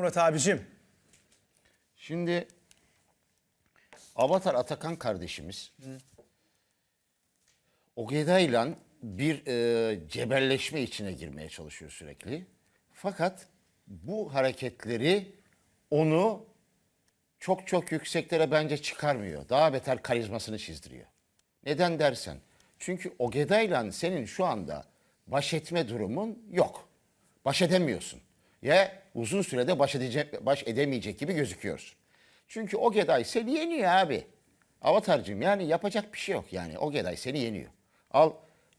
Murat abicim. Şimdi Avatar Atakan kardeşimiz Ogeday'la bir e, cebelleşme içine girmeye çalışıyor sürekli. Fakat bu hareketleri onu çok çok yükseklere bence çıkarmıyor. Daha beter karizmasını çizdiriyor. Neden dersen. Çünkü Ogeday'la senin şu anda baş etme durumun yok. Baş edemiyorsun. Ya uzun sürede baş, edecek, baş edemeyecek gibi gözüküyorsun. Çünkü Ogeday seni yeniyor abi. Avatar'cığım yani yapacak bir şey yok yani. Ogeday seni yeniyor. Al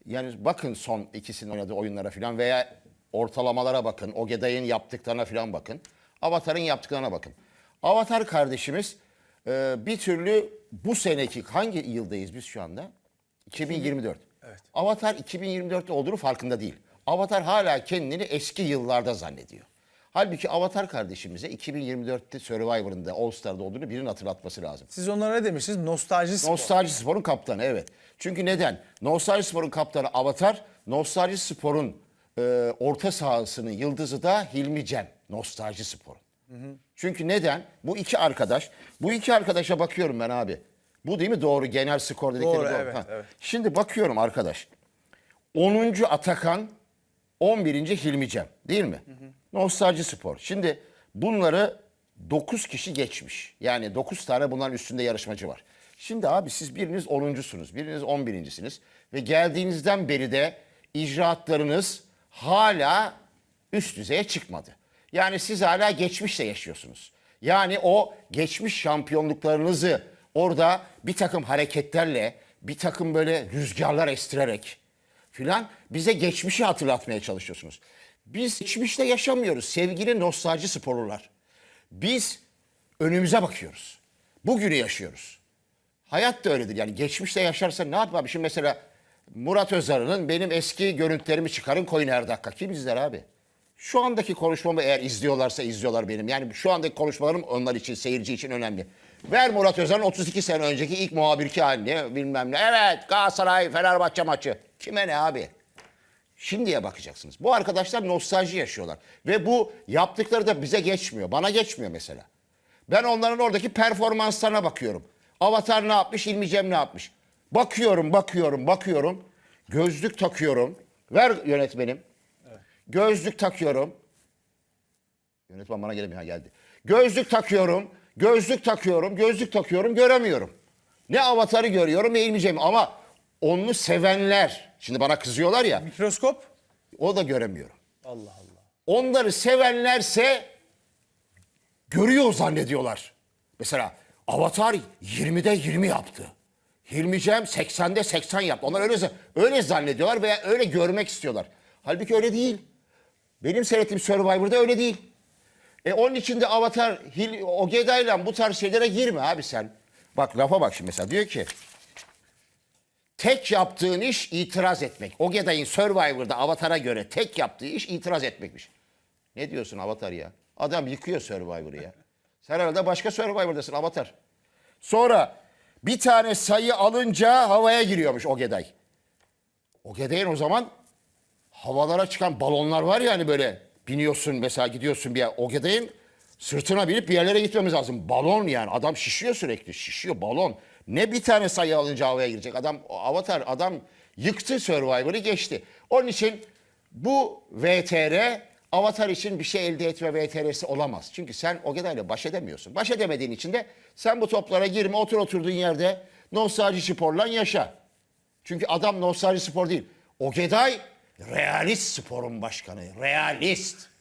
yani bakın son ikisinin oynadığı oyunlara falan veya ortalamalara bakın. Ogeday'ın yaptıklarına falan bakın. Avatar'ın yaptıklarına bakın. Avatar kardeşimiz e, bir türlü bu seneki hangi yıldayız biz şu anda? 2024. Evet. Avatar 2024'te olduğunu farkında değil. Avatar hala kendini eski yıllarda zannediyor. Halbuki Avatar kardeşimize 2024'te Survivor'ında All Star'da olduğunu birinin hatırlatması lazım. Siz onlara ne demiştiniz? Nostalji spor. Nostalji Spor'un kaptanı evet. Çünkü neden? Nostalji Spor'un kaptanı Avatar, Nostalji Spor'un e, orta sahasının yıldızı da Hilmi Cem. Nostalji Spor'un. Çünkü neden? Bu iki arkadaş, bu iki arkadaşa bakıyorum ben abi. Bu değil mi doğru genel skor dedikleri Doğru, doğru. evet, Ha. evet. Şimdi bakıyorum arkadaş. 10. Atakan, 11. Hilmi Cem değil mi? Nostalji Spor. Şimdi bunları 9 kişi geçmiş. Yani 9 tane bunların üstünde yarışmacı var. Şimdi abi siz biriniz 10'uncusunuz, biriniz 11.siniz ve geldiğinizden beri de icraatlarınız hala üst düzeye çıkmadı. Yani siz hala geçmişle yaşıyorsunuz. Yani o geçmiş şampiyonluklarınızı orada bir takım hareketlerle, bir takım böyle rüzgarlar estirerek filan bize geçmişi hatırlatmaya çalışıyorsunuz. Biz geçmişte yaşamıyoruz sevgili nostalji sporlular. Biz önümüze bakıyoruz. Bugünü yaşıyoruz. Hayat da öyledir. Yani geçmişte yaşarsan ne yapayım? Şimdi mesela Murat Özarı'nın benim eski görüntülerimi çıkarın koyun her dakika. Kim izler abi? Şu andaki konuşmamı eğer izliyorlarsa izliyorlar benim. Yani şu andaki konuşmalarım onlar için, seyirci için önemli. Ver Murat Özarı'nın 32 sene önceki ilk muhabirki halini bilmem ne. Evet Galatasaray Fenerbahçe maçı. Kime ne abi? Şimdiye bakacaksınız. Bu arkadaşlar nostalji yaşıyorlar. Ve bu yaptıkları da bize geçmiyor. Bana geçmiyor mesela. Ben onların oradaki performanslarına bakıyorum. Avatar ne yapmış, İlmi Cem ne yapmış? Bakıyorum, bakıyorum, bakıyorum. Gözlük takıyorum. Ver yönetmenim. Gözlük takıyorum. Yönetmen bana gelemiyor. Ha geldi. Gözlük takıyorum. Gözlük takıyorum. Gözlük takıyorum. Göremiyorum. Ne avatarı görüyorum ne İlmi Cem. Ama onu sevenler. Şimdi bana kızıyorlar ya. Mikroskop. O da göremiyorum. Allah Allah. Onları sevenlerse görüyor zannediyorlar. Mesela Avatar 20'de 20 yaptı. Hilmi Cem 80'de 80 yaptı. Onlar öyle öyle zannediyorlar veya öyle görmek istiyorlar. Halbuki öyle değil. Benim seyrettiğim Survivor'da öyle değil. E onun için de Avatar, Hil, Ogeday'la bu tarz şeylere girme abi sen. Bak lafa bak şimdi mesela diyor ki tek yaptığın iş itiraz etmek. Ogeday'ın Survivor'da Avatar'a göre tek yaptığı iş itiraz etmekmiş. Ne diyorsun Avatar ya? Adam yıkıyor Survivor'ı ya. Sen arada başka Survivor'dasın Avatar. Sonra bir tane sayı alınca havaya giriyormuş Ogeday. Ogeday'ın o zaman havalara çıkan balonlar var ya hani böyle biniyorsun mesela gidiyorsun bir yer. Ogeday'ın sırtına binip bir yerlere gitmemiz lazım. Balon yani adam şişiyor sürekli şişiyor balon. Ne bir tane sayı alınca havaya girecek adam avatar adam yıktı Survivor'ı geçti. Onun için bu VTR avatar için bir şey elde etme VTR'si olamaz. Çünkü sen Ogeday'la baş edemiyorsun. Baş edemediğin için de sen bu toplara girme otur oturduğun yerde nostalji sporla yaşa. Çünkü adam nostalji spor değil. Ogeday realist sporun başkanı. Realist.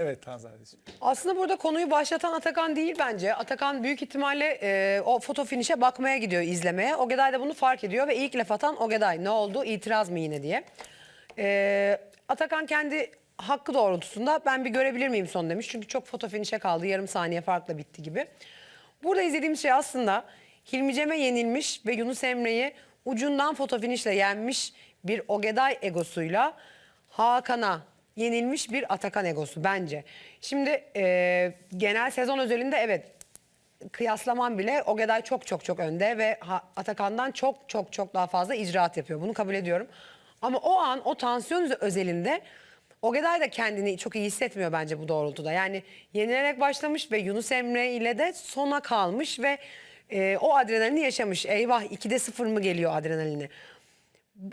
Evet Tanzadeciğim. Aslında burada konuyu başlatan Atakan değil bence. Atakan büyük ihtimalle e, o foto finişe bakmaya gidiyor izlemeye. Ogeday da bunu fark ediyor ve ilk laf atan Ogeday. Ne oldu? İtiraz mı yine diye. E, Atakan kendi hakkı doğrultusunda ben bir görebilir miyim son demiş. Çünkü çok foto finişe kaldı. Yarım saniye farkla bitti gibi. Burada izlediğimiz şey aslında Hilmi Cem'e yenilmiş ve Yunus Emre'yi ucundan foto finişle yenmiş bir Ogeday egosuyla Hakan'a yenilmiş bir Atakan egosu bence. Şimdi e, genel sezon özelinde evet kıyaslaman bile Ogeday çok çok çok önde ve Atakan'dan çok çok çok daha fazla icraat yapıyor. Bunu kabul ediyorum. Ama o an o tansiyon özelinde Ogeday da kendini çok iyi hissetmiyor bence bu doğrultuda. Yani yenilerek başlamış ve Yunus Emre ile de sona kalmış ve e, o adrenalini yaşamış. Eyvah 2'de 0 mı geliyor adrenalini?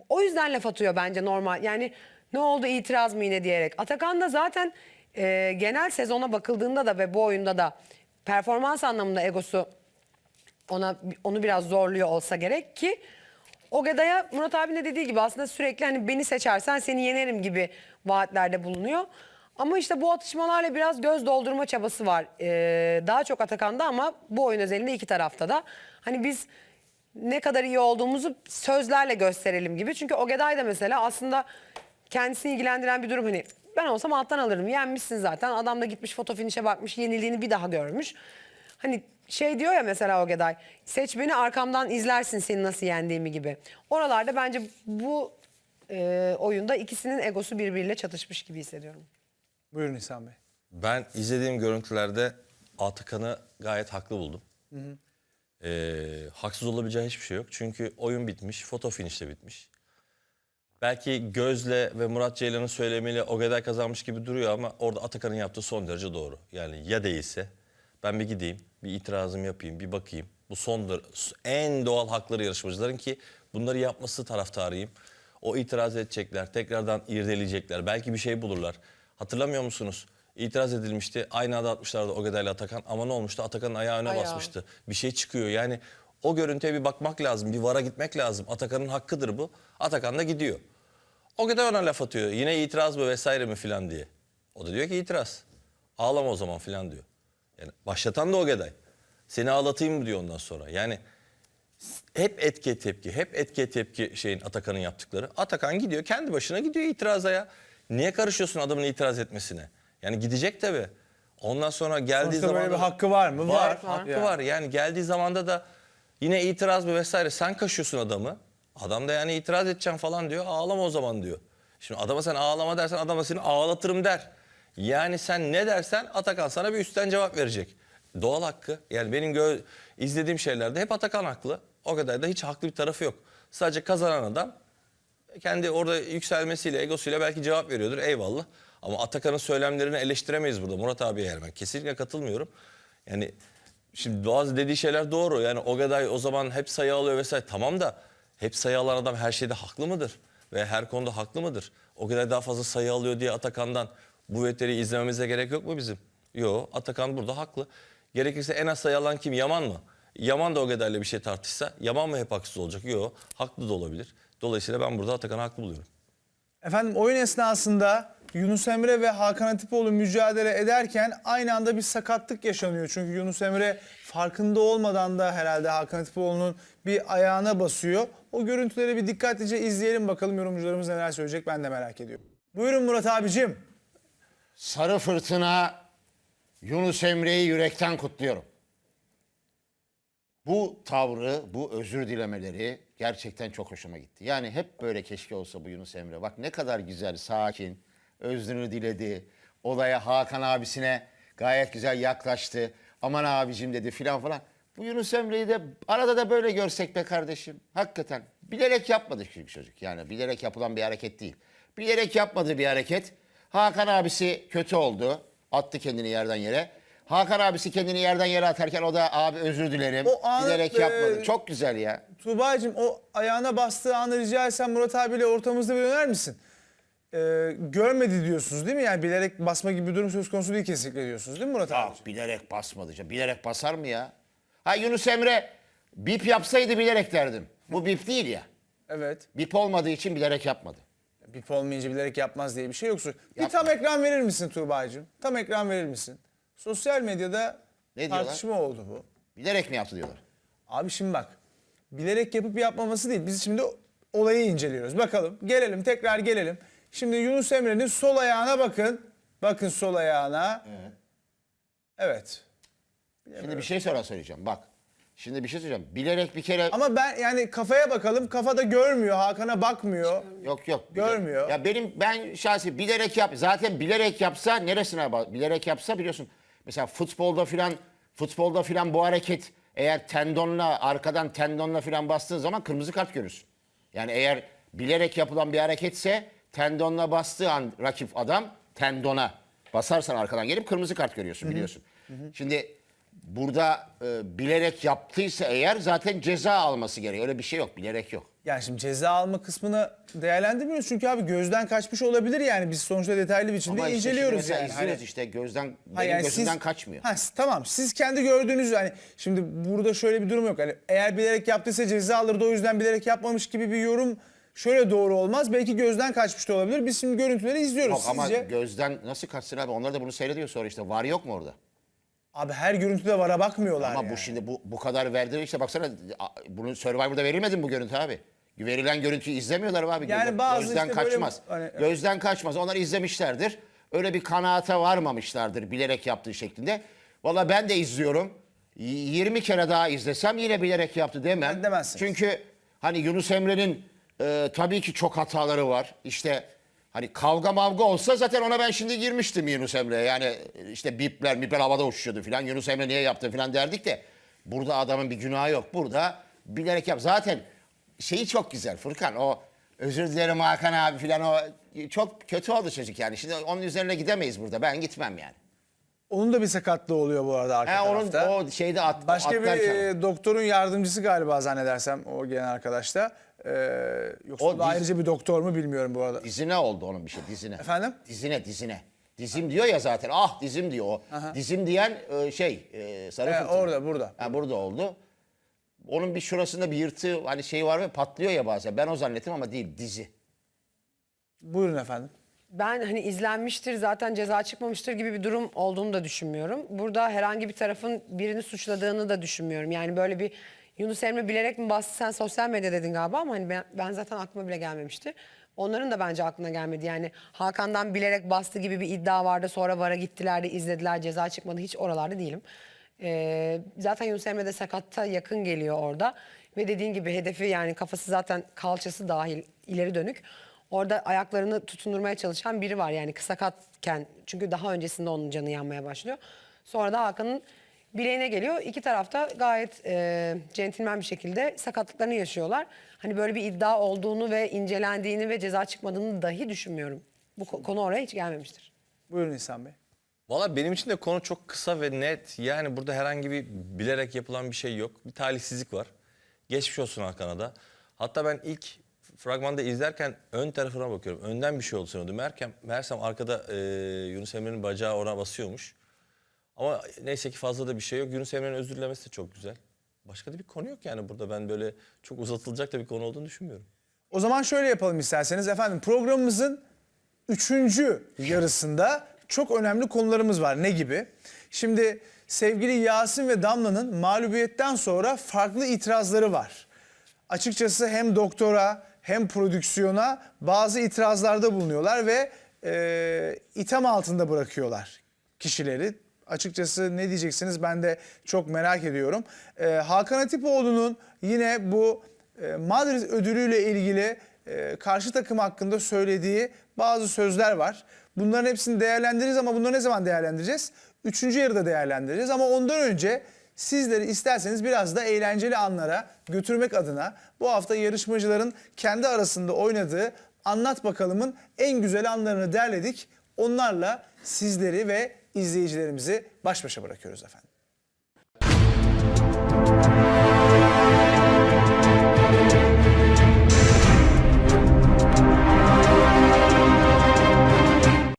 O yüzden laf atıyor bence normal. Yani ne oldu itiraz mı yine diyerek. Atakan da zaten e, genel sezona bakıldığında da ve bu oyunda da performans anlamında egosu ona onu biraz zorluyor olsa gerek ki Ogeday'a Murat abinin de dediği gibi aslında sürekli hani beni seçersen seni yenerim gibi vaatlerde bulunuyor. Ama işte bu atışmalarla biraz göz doldurma çabası var. Ee, daha çok Atakan'da ama bu oyun özelinde iki tarafta da. Hani biz ne kadar iyi olduğumuzu sözlerle gösterelim gibi. Çünkü Ogeday da mesela aslında kendisini ilgilendiren bir durum hani ben olsam alttan alırım. Yenmişsin zaten. Adam da gitmiş foto finişe bakmış. Yenildiğini bir daha görmüş. Hani şey diyor ya mesela Ogeday. Seç beni arkamdan izlersin seni nasıl yendiğimi gibi. Oralarda bence bu e, oyunda ikisinin egosu birbiriyle çatışmış gibi hissediyorum. Buyurun İhsan Bey. Ben izlediğim görüntülerde Atakan'ı gayet haklı buldum. Ee, haksız olabileceği hiçbir şey yok. Çünkü oyun bitmiş, foto finişte bitmiş. Belki Gözle ve Murat Ceylan'ın söylemiyle Ogeday kazanmış gibi duruyor ama orada Atakan'ın yaptığı son derece doğru. Yani ya değilse ben bir gideyim, bir itirazım yapayım, bir bakayım. Bu sondur, en doğal hakları yarışmacıların ki bunları yapması taraftarıyım. O itiraz edecekler, tekrardan irdeleyecekler, belki bir şey bulurlar. Hatırlamıyor musunuz? İtiraz edilmişti, aynı adı atmışlardı Ogeday ile Atakan ama ne olmuştu? Atakan'ın ayağı öne Ayağı. basmıştı. Bir şey çıkıyor yani o görüntüye bir bakmak lazım, bir vara gitmek lazım. Atakan'ın hakkıdır bu. Atakan da gidiyor. O kadar ona laf atıyor. Yine itiraz mı vesaire mi filan diye. O da diyor ki itiraz. Ağlama o zaman filan diyor. Yani başlatan da o Geday. Seni ağlatayım mı diyor ondan sonra. Yani hep etki tepki, hep etki tepki şeyin Atakan'ın yaptıkları. Atakan gidiyor kendi başına gidiyor itiraza ya. Niye karışıyorsun adamın itiraz etmesine? Yani gidecek tabii. Ondan sonra geldiği zaman böyle bir hakkı var mı? Var, Var. hakkı Yani. var. Yani geldiği zamanda da yine itiraz mı vesaire sen kaşıyorsun adamı. Adam da yani itiraz edeceğim falan diyor. Ağlama o zaman diyor. Şimdi adama sen ağlama dersen adam da seni ağlatırım der. Yani sen ne dersen Atakan sana bir üstten cevap verecek. Doğal hakkı. Yani benim izlediğim şeylerde hep Atakan haklı. O kadar da hiç haklı bir tarafı yok. Sadece kazanan adam kendi orada yükselmesiyle, egosuyla belki cevap veriyordur. Eyvallah. Ama Atakan'ın söylemlerini eleştiremeyiz burada. Murat abiye yani ben kesinlikle katılmıyorum. Yani şimdi bazı dediği şeyler doğru. Yani Ogaday o zaman hep sayı alıyor vesaire. Tamam da hep sayı alan adam her şeyde haklı mıdır? Ve her konuda haklı mıdır? Ogaday daha fazla sayı alıyor diye Atakan'dan bu veteri izlememize gerek yok mu bizim? Yok Atakan burada haklı. Gerekirse en az sayı alan kim? Yaman mı? Yaman da Ogeday'la bir şey tartışsa Yaman mı hep haksız olacak? Yok haklı da olabilir. Dolayısıyla ben burada Atakan'ı haklı buluyorum. Efendim oyun esnasında Yunus Emre ve Hakan Atipoğlu mücadele ederken aynı anda bir sakatlık yaşanıyor. Çünkü Yunus Emre farkında olmadan da herhalde Hakan Atipoğlu'nun bir ayağına basıyor. O görüntüleri bir dikkatlice izleyelim bakalım yorumcularımız neler söyleyecek ben de merak ediyorum. Buyurun Murat abicim. Sarı fırtına Yunus Emre'yi yürekten kutluyorum. Bu tavrı, bu özür dilemeleri gerçekten çok hoşuma gitti. Yani hep böyle keşke olsa bu Yunus Emre. Bak ne kadar güzel, sakin, özrünü diledi. Olaya Hakan abisine gayet güzel yaklaştı. Aman abicim dedi filan falan. Bu Yunus Emre'yi de arada da böyle görsek be kardeşim. Hakikaten bilerek yapmadı çünkü çocuk. Yani bilerek yapılan bir hareket değil. Bilerek yapmadığı bir hareket. Hakan abisi kötü oldu. Attı kendini yerden yere. Hakan abisi kendini yerden yere atarken o da abi özür dilerim. O an, bilerek e, yapmadı. Çok güzel ya. Tuğba'cığım o ayağına bastığı anı rica etsem Murat abiyle ortamızda bir döner misin? Ee, görmedi diyorsunuz değil mi? Yani bilerek basma gibi bir durum söz konusu değil kesinlikle diyorsunuz değil mi Murat abi? Ah, bilerek basmadı. canım. Bilerek basar mı ya? Ha Yunus Emre bip yapsaydı bilerek derdim. Bu bip değil ya. Evet. Bip olmadığı için bilerek yapmadı. Bip olmayınca bilerek yapmaz diye bir şey yoksa. Bir tam ekran verir misin Tuğba'cığım? Tam ekran verir misin? Sosyal medyada Ne diyorlar? tartışma oldu bu. Bilerek mi yaptı diyorlar. Abi şimdi bak. Bilerek yapıp yapmaması değil. Biz şimdi olayı inceliyoruz. Bakalım. Gelelim tekrar gelelim. Şimdi Yunus Emre'nin sol ayağına bakın. Bakın sol ayağına. Evet. Şimdi bir şey sonra söyleyeceğim. Bak. Şimdi bir şey söyleyeceğim. Bilerek bir kere... Ama ben yani kafaya bakalım. Kafada görmüyor. Hakan'a bakmıyor. Yok yok. Görmüyor. Ya benim ben şahsi bilerek yap. Zaten bilerek yapsa neresine ba- bilerek yapsa biliyorsun. Mesela futbolda filan futbolda filan bu hareket eğer tendonla arkadan tendonla filan bastığın zaman kırmızı kart görürsün. Yani eğer bilerek yapılan bir hareketse tendonuna bastığı an rakip adam tendona basarsan arkadan gelip kırmızı kart görüyorsun biliyorsun. Şimdi burada e, bilerek yaptıysa eğer zaten ceza alması gerekiyor. Öyle bir şey yok. Bilerek yok. Yani şimdi ceza alma kısmını değerlendirmiyoruz çünkü abi gözden kaçmış olabilir yani biz sonuçta detaylı biçimde Ama işte inceliyoruz mesela yani. Hani- işte gözden benim yani gözümden siz- kaçmıyor. Ha, tamam siz kendi gördüğünüz hani şimdi burada şöyle bir durum yok. Hani eğer bilerek yaptıysa ceza alırdı o yüzden bilerek yapmamış gibi bir yorum şöyle doğru olmaz. Belki gözden kaçmış da olabilir. Biz şimdi görüntüleri izliyoruz. Yok ama Sizce gözden nasıl kaçsın abi? Onlar da bunu seyrediyor sonra işte. Var yok mu orada? abi her görüntüde vara bakmıyorlar Ama yani. bu şimdi bu bu kadar verdi işte baksana bunu Survivor'da verilmedi mi bu görüntü abi? Verilen görüntüyü izlemiyorlar abi? Yani Gözden- bazı gözden işte böyle kaçmaz. hani- Gözden kaçmaz. Onlar izlemişlerdir. Öyle bir kanaate varmamışlardır bilerek yaptığı şeklinde. Valla ben de izliyorum. Y- 20 kere daha izlesem yine bilerek yaptı demem. Ben demezsiniz. Çünkü hani Yunus Emre'nin e, tabii ki çok hataları var. İşte hani kavga mavga olsa zaten ona ben şimdi girmiştim Yunus Emre'ye. Yani işte bipler mipler havada uçuşuyordu falan. Yunus Emre niye yaptı falan derdik de. Burada adamın bir günahı yok. Burada bilerek yap. Zaten şeyi çok güzel Furkan o özür dilerim Hakan abi falan o çok kötü oldu çocuk yani. Şimdi onun üzerine gidemeyiz burada. Ben gitmem yani. Onun da bir sakatlığı oluyor bu arada arka He, onun tarafta. o şeyde at, Başka bir atlarken. e, doktorun yardımcısı galiba zannedersem o gelen arkadaş da. Ee, yoksa O o da diz- ayrıca bir doktor mu bilmiyorum bu arada. Dizine oldu onun bir şey dizine. Efendim? Dizine dizine. Dizim diyor ya zaten. Ah dizim diyor o. Dizim diyen e, şey e, sarı He, fırtına. orada, burada. Ha, burada oldu. Onun bir şurasında bir yırtığı hani şey var mı patlıyor ya bazen. Ben o zannettim ama değil dizi. Buyurun efendim. Ben hani izlenmiştir zaten ceza çıkmamıştır gibi bir durum olduğunu da düşünmüyorum. Burada herhangi bir tarafın birini suçladığını da düşünmüyorum. Yani böyle bir Yunus Emre bilerek mi bastı sen sosyal medya dedin galiba ama hani ben, ben zaten aklıma bile gelmemişti. Onların da bence aklına gelmedi. Yani Hakan'dan bilerek bastı gibi bir iddia vardı. Sonra VAR'a gittiler de izlediler ceza çıkmadı. Hiç oralarda değilim. Ee, zaten Yunus Emre de sakatta yakın geliyor orada. Ve dediğin gibi hedefi yani kafası zaten kalçası dahil ileri dönük. Orada ayaklarını tutundurmaya çalışan biri var yani kısa katken. Çünkü daha öncesinde onun canı yanmaya başlıyor. Sonra da Hakan'ın bileğine geliyor. İki tarafta gayet e, centilmen bir şekilde sakatlıklarını yaşıyorlar. Hani böyle bir iddia olduğunu ve incelendiğini ve ceza çıkmadığını dahi düşünmüyorum. Bu ko- konu oraya hiç gelmemiştir. Buyurun İhsan Bey. Valla benim için de konu çok kısa ve net. Yani burada herhangi bir bilerek yapılan bir şey yok. Bir talihsizlik var. Geçmiş olsun Hakan'a da. Hatta ben ilk fragmanda izlerken ön tarafına bakıyorum. Önden bir şey oldu sanıyordum. Meğersem, meğersem arkada e, Yunus Emre'nin bacağı ona basıyormuş. Ama neyse ki fazla da bir şey yok. Yunus Emre'nin özür dilemesi de çok güzel. Başka da bir konu yok yani burada. Ben böyle çok uzatılacak da bir konu olduğunu düşünmüyorum. O zaman şöyle yapalım isterseniz efendim programımızın üçüncü yarısında çok önemli konularımız var. Ne gibi? Şimdi sevgili Yasin ve Damla'nın mağlubiyetten sonra farklı itirazları var. Açıkçası hem doktora hem prodüksiyona bazı itirazlarda bulunuyorlar ve e, itham altında bırakıyorlar kişileri. Açıkçası ne diyeceksiniz ben de çok merak ediyorum. E, Hakan Atipoğlu'nun yine bu e, Madrid ödülüyle ilgili e, karşı takım hakkında söylediği bazı sözler var. Bunların hepsini değerlendiririz ama bunları ne zaman değerlendireceğiz? Üçüncü yarıda değerlendireceğiz ama ondan önce sizleri isterseniz biraz da eğlenceli anlara götürmek adına bu hafta yarışmacıların kendi arasında oynadığı Anlat Bakalım'ın en güzel anlarını derledik. Onlarla sizleri ve izleyicilerimizi baş başa bırakıyoruz efendim.